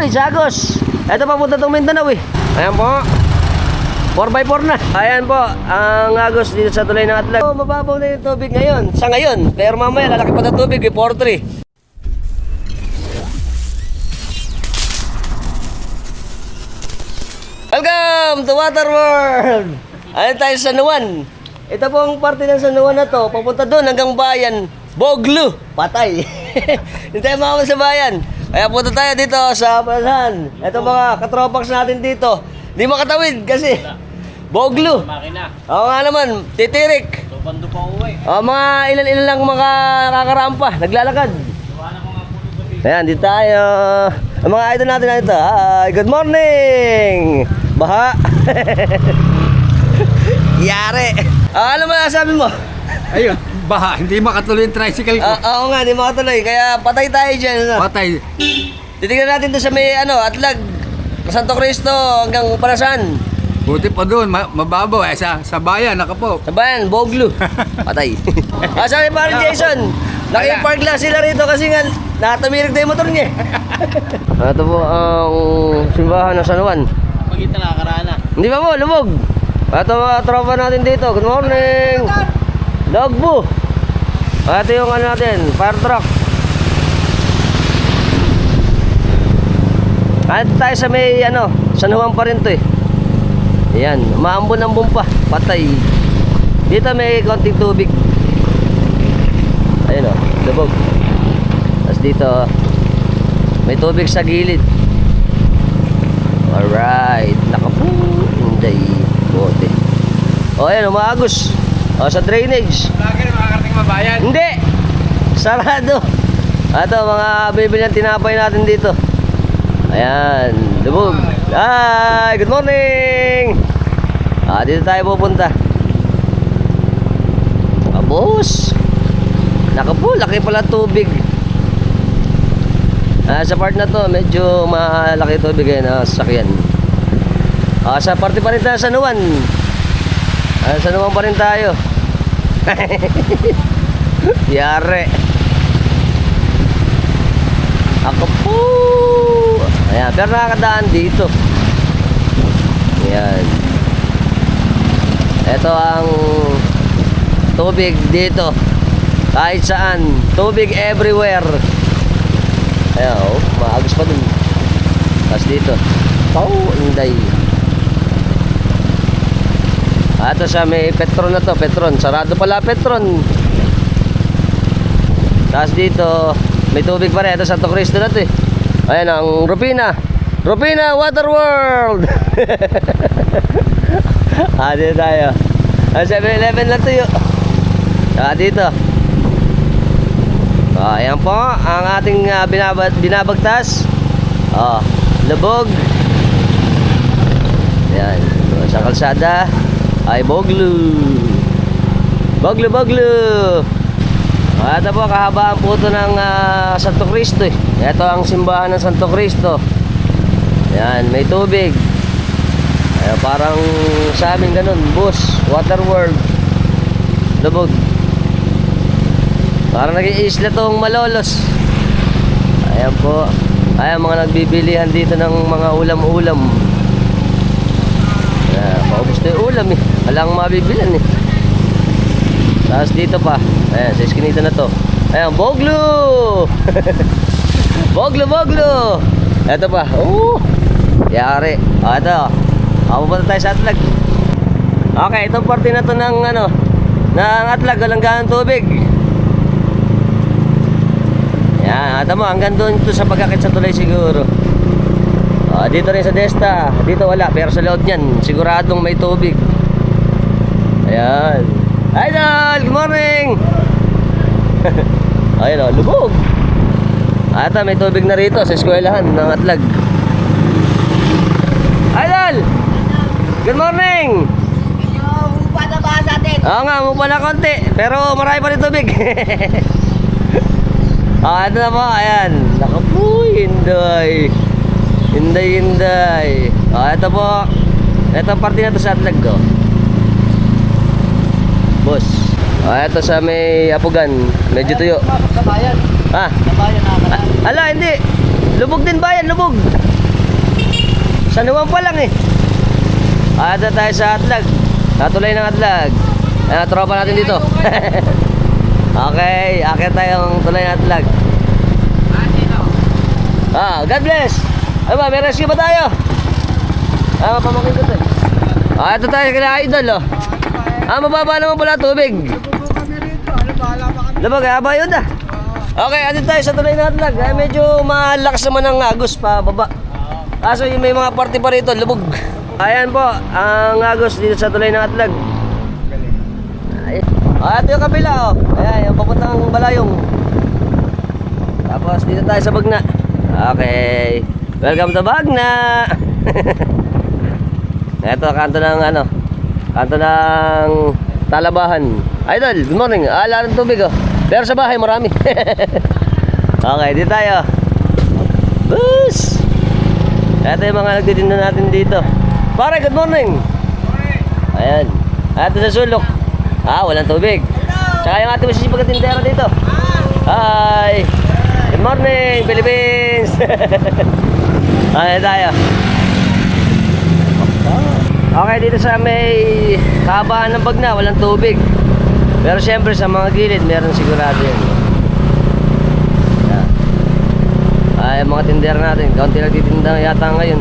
Uy, Sagos. Ito papunta tong Mindanao eh. Ayan po. 4x4 na. Ayan po, ang agos dito sa tulay ng Atlag. Oh, mababaw na yung tubig ngayon. Sa ngayon. Pero mamaya, lalaki pa ng tubig eh, 4-3. Welcome to Water World! Ayan tayo sa Nuwan. Ito pong parte ng San Juan na to, papunta doon hanggang bayan, Boglu, patay. Hindi tayo makama sa bayan. Kaya punta tayo dito sa Palasan. Ito mga katropax natin dito. Hindi makatawid kasi Boglu. Makina. Oo nga naman, titirik. So, bando pa uwi. O, mga ilan-ilan lang makakarampa, naglalakad. Ayan, dito tayo. Ang mga idol natin na ito. Hi, good morning! Baha. Yari. Ah, ano masasabi mo? Ayun, baha, hindi makatuloy yung tricycle ko. Ah, oo nga, di makatuloy. Kaya patay tayo dyan. Ano? Patay. Titignan natin doon sa may ano, Atlag, Santo Cristo hanggang Parasan. Buti pa doon, ma- mababaw. Eh, sa, sa bayan, nakapo. Sa bayan, Boglu. Patay. ah, sabi pa rin Jason, naki-park lang sila rito kasi nga nakatamirig na yung motor niya. Ito po ang simbahan ng San Juan. Pagkita nakakarana. Hindi ba mo, lumog? Ito mga tropa natin dito. Good morning! Dogbu! Ito yung ano natin, fire truck. At tayo sa may ano, San Juan pa rin to eh. Ayan, maambon-ambon pa, patay. Dito may konting tubig. Ayun o, lubog. Tapos dito, may tubig sa gilid. Alright, nakapu, hindi, bote. O ayan, umaagos. O sa drainage. Lagi na makakarating mabayan. Hindi! Sarado! Ito, mga bibili tinapay natin dito. Ayan, lubog. Hi! Good morning! Ah, dito tayo pupunta. Abos! Naku po, laki pala tubig. Ah, sa part na to, medyo malaki tubig ngayon na sasakyan. Ah, sa parte pa rin tayo sa Nuwan. Ah, sa Nuwan pa rin tayo. Yare. Ako po. Ayan, pero nakakadaan dito. Ayan. Ito ang tubig dito. Kahit saan. Tubig everywhere. Ayan, oh. Maagos pa dun. Tapos dito. Pau, inday. Ah, Ito sa may Petron na to, Petron. Sarado pala Petron. Tapos dito, may tubig pa rin. Ito Santo Cristo na to eh. Ayan ang Rupina. Rupina Water World! ah, dito tayo. Ah, 7-Eleven lang yun. Ah, dito. Ah, ayan po ang ating ah, binabag binabagtas. Ah, lubog. Ayan, sa kalsada ay Boglu. Boglu, Boglu. Ito po, kahabaan po ito ng ah, Santo Cristo eh. Ito ang simbahan ng Santo Cristo. Yan, may tubig. Ayan, parang sa amin ganun, bus, water world. Lubog. Parang naging isla tong malolos. Ayan po. Ayan, mga nagbibilihan dito ng mga ulam-ulam. Ayan, na yung ulam eh. Walang mabibilan eh. Tapos dito pa. Ayan, sa iskinita na to. Ayan, Boglu! Boglu, Boglu! Ito pa. Oh! Yari. O, ito. Pupunta tayo sa Atlag. Okay, itong parte na to ng ano, ng Atlag, walang ganang tubig. Yan, ata mo, hanggang doon to sa pagkakit sa tulay siguro. O, dito rin sa Desta. Dito wala, pero sa loob niyan, siguradong may tubig. Ayan. Idol, good morning! Ayun o, lubog. Ata, may tubig na rito sa eskwelahan ng Atlag. Idol! Good morning! Oo nga, mo pala konti. Pero marami pa rin tubig. Ah, ito na po, ayan. Naku po, hinday. Hinday, hinday. Ah, ito po. Ito ang parte na to sa Atlag, oh. Boss. Ah, ito sa may Apugan. Medyo tuyo. Sa bayan. Ah, Sa bayan nakakaraan. Ala, hindi. Lubog din ba yan? Lubog. Sa Nuwang pa lang eh. Ada tayo sa Atlag. Natuloy ng Atlag. Ayan, tropa natin dito. okay, akit tayong tuloy ng Atlag. Ah, God bless. Ano ba, may rescue ba tayo? Ah, mapamakin ko to eh. Ah, ito tayo kina idol oh. Ah, mababa naman pala tubig. Labag, ah, ba yun ah. Okay, andito tayo sa tulay ng Atlag. Eh, medyo malakas naman ang agos pa baba. Kaso yung may mga party pa rito, lubog. Ayan po, ang agos dito sa tulay ng Atlag. Ay, ah, ito yung kabila oh. Ayan, yung papuntang balayong. Tapos dito tayo sa Bagna. Okay. Welcome to Bagna. Ito, kanto ng ano, kanto ng Talabahan. Idol, good morning. Ala ng tubig oh. Pero sa bahay marami. okay, dito tayo. Bus! Ito yung mga nagtitinda natin dito. Pare, good morning. Ayan. Ito sa sulok. Ah, walang tubig. Tsaka yung ating masisipag tindera dito. Hi! Good morning, Philippines! Ayan tayo. Okay, dito sa may kahabaan ng Bagna, walang tubig. Pero siyempre sa mga gilid, meron sigurado. Yan. Ay, mga tindera natin, kaunti lang titinda yata ngayon.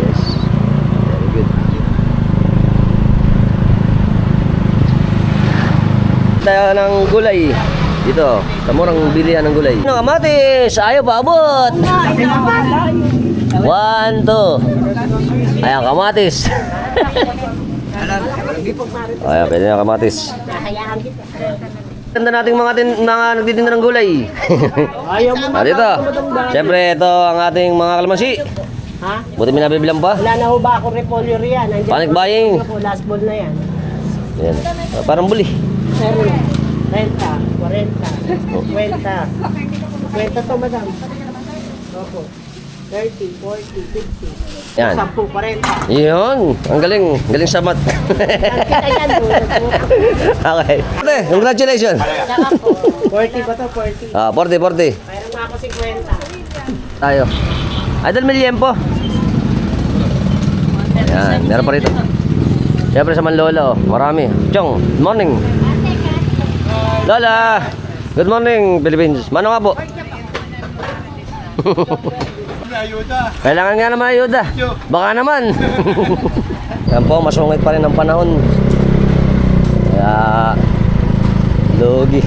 Yes. Very good. tayo ng gulay dito sa murang bilihan ng gulay ano kamatis ayaw pa abot one two ayan kamatis ayan pwede na kamatis Ganda nating mga, tin, mga nagtitinda ng gulay. ah, dito. Siyempre, ito ang ating mga kalamansi. Ha? Buti may nabibilang pa. Wala na ho ba ako repolyo riyan? Panic buying. last ball na yan. Yan. Parang buli. Pero, 30, 40, 50. 50 to, madam. Opo. 30, 40, 50. Yan. 10, 40. Yun. Ang galing. Galing sa mat. Kita yan, okay. Ate, congratulations. Saka po. 40 ba to? 40. Ah, 40, 40. Mayroon na ako 50. Tayo. Idol Miliempo. Yan, meron pa rito. Siyempre sa Manlolo, marami. Chong, morning. Lola, good morning, Philippines. Mano nga po? Kailangan nga naman ayuda. Baka naman. Yan po, masungit pa rin ang panahon. Kaya, lugi.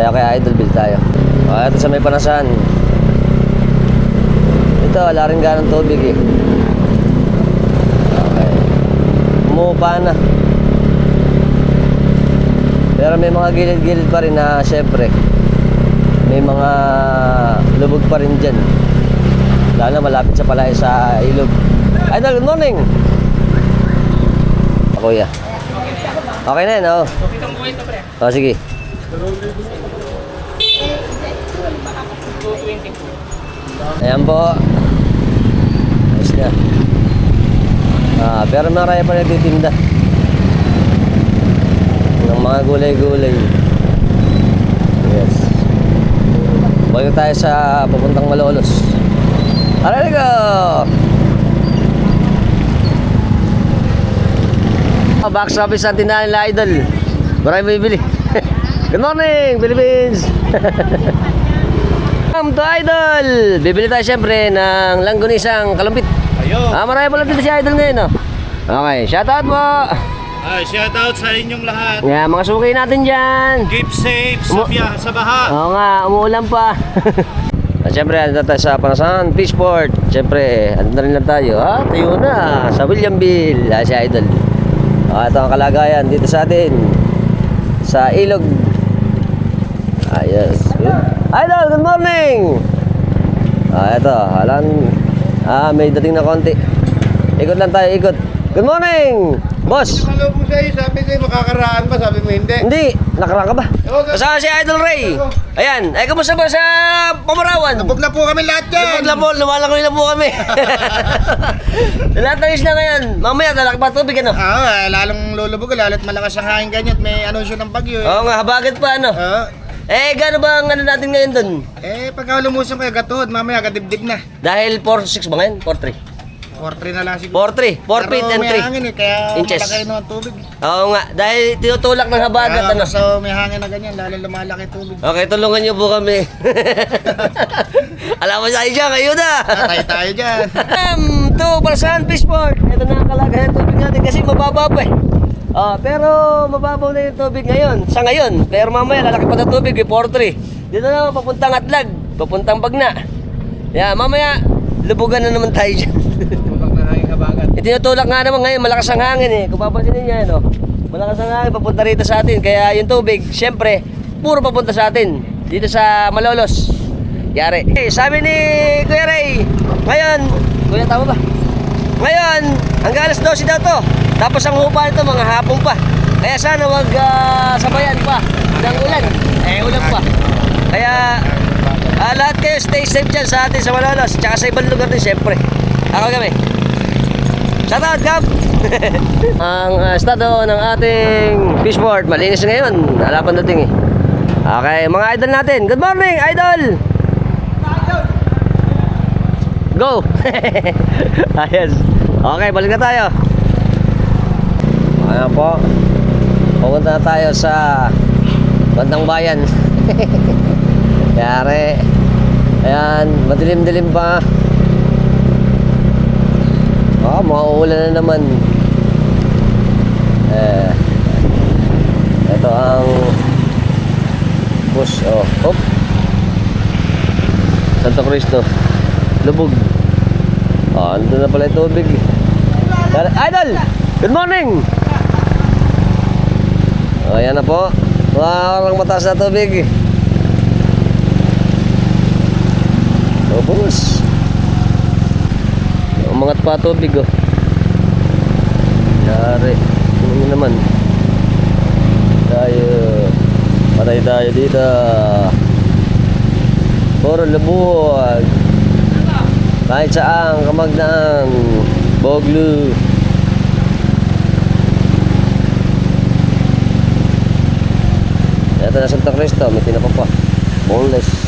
Tayo kay Idol Bill tayo. O, ito sa may panasan. Ito, wala rin ganang tubig eh. Okay. Umupa na. Pero may mga gilid-gilid pa rin na syempre. May mga lubog pa rin dyan. Lalo malapit sa palay sa ilog. Idol, good morning! Ako ya. Okay na yun, oh. Oh, sige. Ayan po. Ayos na. Ah, pero marami pa nagtitinda. Ng mga gulay-gulay. Yes. Bago tayo sa papuntang Malolos. Aray ko! Oh, box office ang tindahan nila idol. Marami bibili. Good morning, Philippines! Welcome to Idol! Bibili tayo siyempre ng langgunisang kalumpit. Ayun. Ah, marami pala dito si Idol ngayon, no? Okay, shoutout po! Ay, shout out sa inyong lahat. Yeah, mga suki natin dyan! Keep safe sa Umu- sa baha. Oo nga, umuulan pa. At syempre, andito tayo sa Panasan Fishport. Syempre, andito rin lang tayo. Ah, tayo na sa Williamville. Ah, si Idol. Ah, ito ang kalagayan dito sa atin. Sa ilog. Ah, yes. Good. Idol, good morning! Ah, ito. Alam, ah, may dating na konti. Ikot lang tayo, ikot. Good morning! Boss! Ano po sa'yo? Sabi ko makakaraan ba? Sabi mo hindi. Hindi, nakaraan ka ba? Oo, Kasama si Idol Ray. Ayan, ay kamusta ba sa Pamarawan? Nabog na po kami lahat yan. na po, lumalangoy na po kami. Lahat ng isla ngayon. Mamaya, talak pa tubig ano? Oo, eh, lalong lulubog, lalo't malakas ang hangin ganyan may anunsyo ng bagyo. Eh. Oo nga, habagat pa ano? Oo. Eh, gano'n ba ang ano natin ngayon dun? Eh, pagka lumusong kayo gatuhod, mamaya kadibdib na. Dahil 4-6 ba ngayon? 4-3? 4-3 na lang siguro. 4-3. 4 feet Pero and may 3. hangin eh, kaya Inches. malaki naman tubig. Oo nga, dahil tinutulak ng habagat Kaya ano. so may hangin na ganyan, lalo lumalaki tubig. Okay, tulungan niyo po kami. Alam mo sa dyan, kayo na. Tatay tayo dyan. Um, to para saan fishport? Ito na ang kalagayan tubig natin kasi mababa pa eh. Ah, pero mababaw na yung tubig ngayon. Sa ngayon, pero mamaya lalaki pa ng tubig, eh, 4-3. Dito na papuntang Atlag, papuntang Bagna. Yeah, mamaya lubugan na naman tayo dyan. Tulak na hangin kabagat. Itinutulak nga naman ngayon, malakas ang hangin eh. Kung papansinin niya, no? Malakas ang hangin, papunta rito sa atin. Kaya yung tubig, syempre, puro papunta sa atin. Dito sa Malolos. Yari. Eh, sabi ni Kuya Ray, ngayon, Kuya tama ba? Ngayon, hanggang alas 12 daw to. Tapos ang hupa nito, mga hapon pa. Kaya sana wag ah, sabayan pa ng ulan. Eh, ulan pa. Kaya, ah, lahat kayo stay safe dyan sa atin sa Malolos. Tsaka sa ibang lugar din, syempre. Ako kami. Shout out, Gab! Ang uh, estado ng ating fishboard, malinis ngayon. Wala pang dating eh. Okay, mga idol natin. Good morning, idol! Go! Ayos. Okay, balik na tayo. Ayan po. Pupunta na tayo sa bandang bayan. Yari. Ayan, madilim-dilim pa. Ah, mauulan na naman. Eh, ito ang bus. Oh, hop. Santo Cristo. Lubog. Ah, andun na pala yung tubig. Idol! Good morning! Oh, ayan na po. Mga orang mataas na tubig. Oh, bus. Umangat pa tubig oh. Yari. Tingnan nyo naman. Tayo. Patay tayo dito. Puro labuhag. Kahit saan kamagdaan. Boglu. Ito na Santa Cristo. May tinapa pa. Boneless.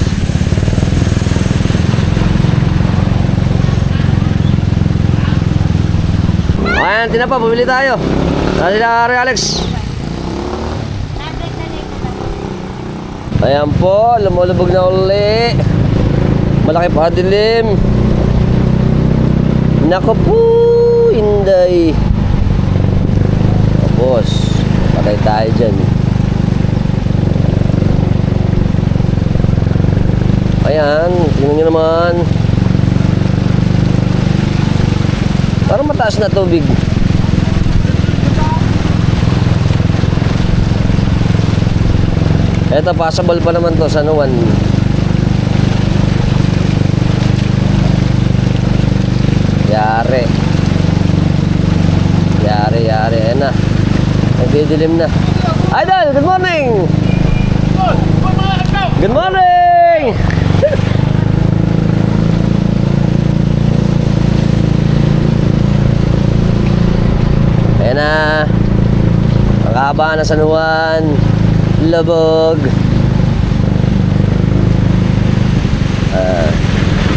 Ayan, tinapa, bumili tayo. Nasa sila Ari Alex. Ayan po, lumulubog na uli. Malaki pa dilim. Nako po, inday. Tapos, patay tayo dyan. Ayan, tingnan nyo naman. Parang mataas na tubig. Eto, passable pa naman to sa Nuwan. Yari. Yari, yari. Ayan na. Nagdidilim na. Idol, good morning! Good morning! Ayan na. Haba na San Juan. Labog. Ah,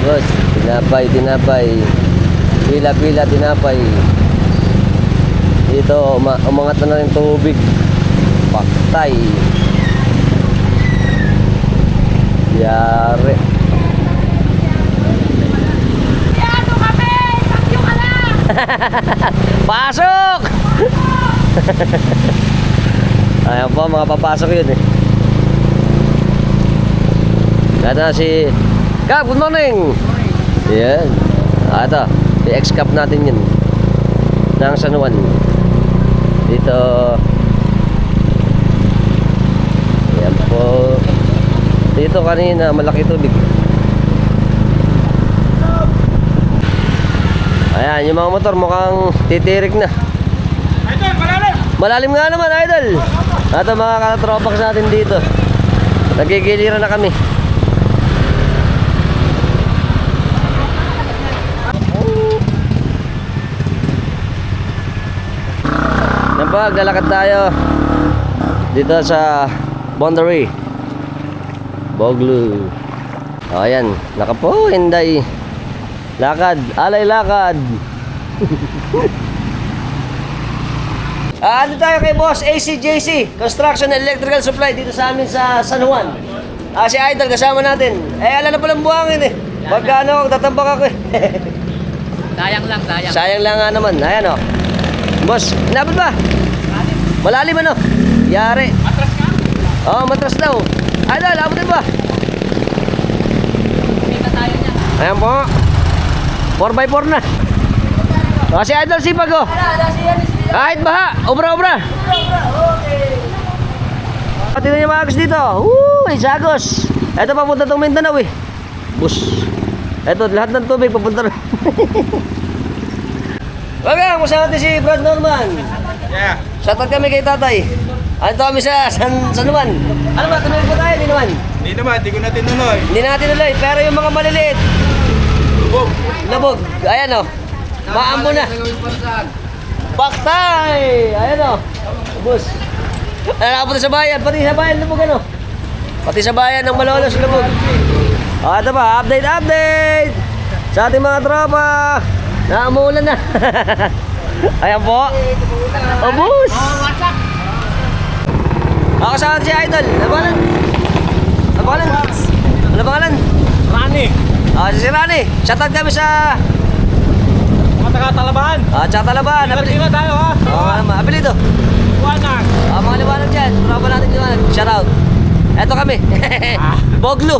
boss, tinapay, tinapay. Pila-pila, tinapay. Dito, uma umangat na yung tubig. Paktay. Yari. Ano kami? Sakyo ka na! Pasok! Ayan po, mga papasok yun eh. Kaya na si... Kap, good morning! Yan. Ah, ito. I-excap natin yun. Ng San Juan. Dito. Ayan po. Dito kanina, malaki tubig. Ayan, yung mga motor mukhang titirik na. Malalim nga naman, idol. Ito mga katropax natin dito. Nagigiliran na kami. Po, lalakad tayo dito sa boundary Boglu. O, ayan. Naka po, Inday. Lakad. Alay lakad. Ah, ano tayo kay Boss ACJC, Construction and Electrical Supply dito sa amin sa San Juan. Ah, si Idol kasama natin. Eh, alam na palang buhangin eh. Pagka ano, tatambak ako eh. Sayang lang, sayang. Sayang lang nga naman. Ayan o. Boss, inabot ba? Malalim ano? Yari. Matras ka? Oo, oh, matras daw. Idol, abutin ba? Ayan po. 4x4 na. O, si Idol sipag oh. Kahit baha, obra-obra. Pati na niya maagos dito. Woo, isagos. Ito papunta tong Mindanao eh. Bus. Ito, lahat ng tubig papunta rin. Okay, kasama natin si Brad Norman. Yeah. Shoutout kami kay tatay. Ando kami sa San, San Juan. Ano ba, tuloy po tayo, di naman. Hindi naman, hindi ko na tinuloy. Hindi natin tuloy, pero yung mga maliliit. Labog. Ayan o. Maambo na. Paktay! Ayan o. Bus. Ano nakapunta sa bayan, pati sa bayan labog ano. Pati sa bayan ng Malolos labog. O, ito pa, update, update! Sa ating mga tropa. Naamulan na. Ayan po. O, bus! Ako sa si Idol. Ano pangalan? Ano pangalan? Rani. Ah, si Rani. Shoutout kami sa Mga taga-talabahan. Ah, tsaka Talaban. Apelido. Ingat tayo ha. Oh, ano, apelido. Buwanag. Ah, mga liwanag dyan. Tropa natin liwanag. Shoutout. Eto kami. Boglu.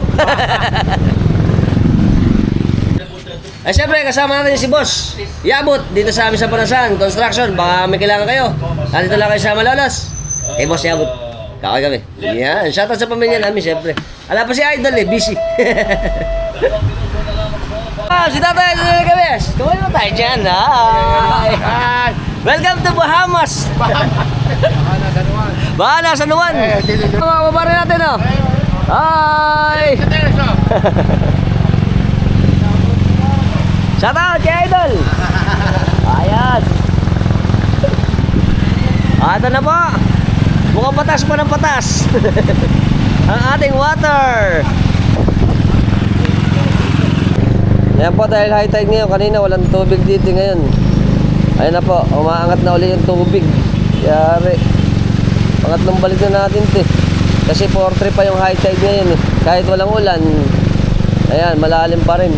eh, syempre, kasama natin si Boss. Yabot, dito sa amin sa Panasan, Construction. Baka may kailangan kayo. Nandito lang kayo sa Malolos. Eh, Boss Yabot. Kakay kami. Yan. Shoutout sa pamilya namin, syempre. Alam pa si Idol eh, busy. Ah, si Tatay kami. Tuloy mo tayo dyan, Hi. Hi. Welcome to Bahamas. Bahala sa Nuwan. Mga kababari natin, oh. Hi! Shout out kay Idol! Ayan! Ah, Ito na po! Mukhang patas pa ng patas! Ang ating water! Ayan po dahil high tide ngayon, kanina walang tubig dito ngayon. Ayun na po, umaangat na uli yung tubig. Yari. Pangatlong balik na natin to eh. Kasi 4-3 pa yung high tide ngayon eh. Kahit walang ulan, ayan, malalim pa rin.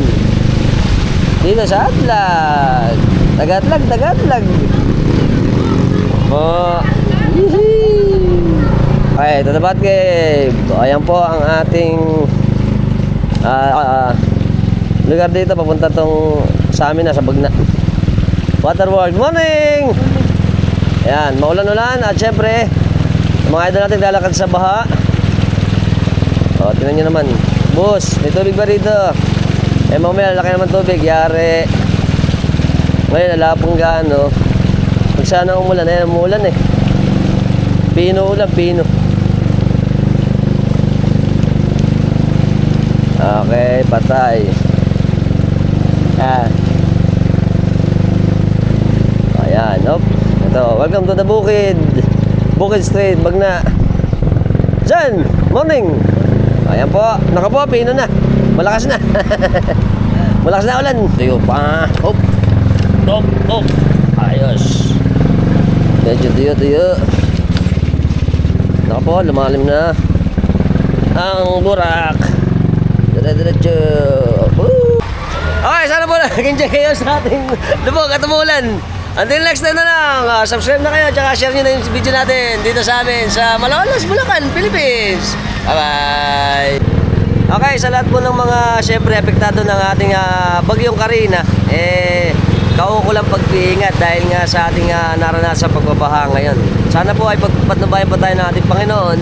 Dito sa Atlag. Tagatlag, tagatlag. Yee! Okay, ito na bat cave. Ayan po ang ating ah, ah, lugar dito papunta tong sa amin na sa Bagna. Waterworld, morning! Ayan, maulan-ulan at syempre, mga idol natin lalakad sa baha. O, tingnan nyo naman. Boss, may tubig ba rito? Eh, mamaya laki naman tubig, yari. Ngayon, wala pong gaano. Pag sana umulan, eh, umulan eh. Pino ulan, pino. Okay, patay. Ah. Ayan, op. Ito, welcome to the Bukid. Bukid Street, Bagna. Jan, morning. Ayan po, naka pino na. Malakas na. Malakas na ulan. Tuyo pa. Op. Op, op. Ayos. Medyo tuyo, tuyo. Naka lumalim na. Ang burak. Dire-diretso. Okay, sana po nag-enjoy kayo sa ating lubog at umulan. Until next time na lang, ah, subscribe na kayo at share nyo na yung video natin dito sa amin sa Malolos, Bulacan, Philippines. Bye-bye! Okay, sa lahat po ng mga syempre apektado ng ating ah, bagyong Karina, eh, kaukulang pag-iingat dahil nga sa ating uh, naranasan pagbabaha ngayon. Sana po ay pagpatnubayan pa tayo ng ating Panginoon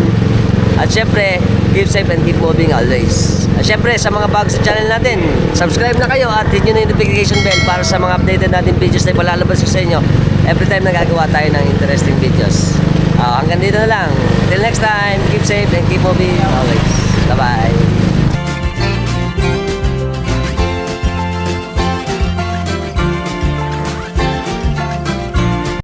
at syempre, keep safe and keep moving always. At syempre, sa mga bago sa channel natin, subscribe na kayo at hit nyo na yung notification bell para sa mga updated natin videos na ipalalabas ko sa inyo every time na gagawa tayo ng interesting videos. Ah, hanggang dito na lang. Till next time, keep safe and keep moving always. Bye-bye.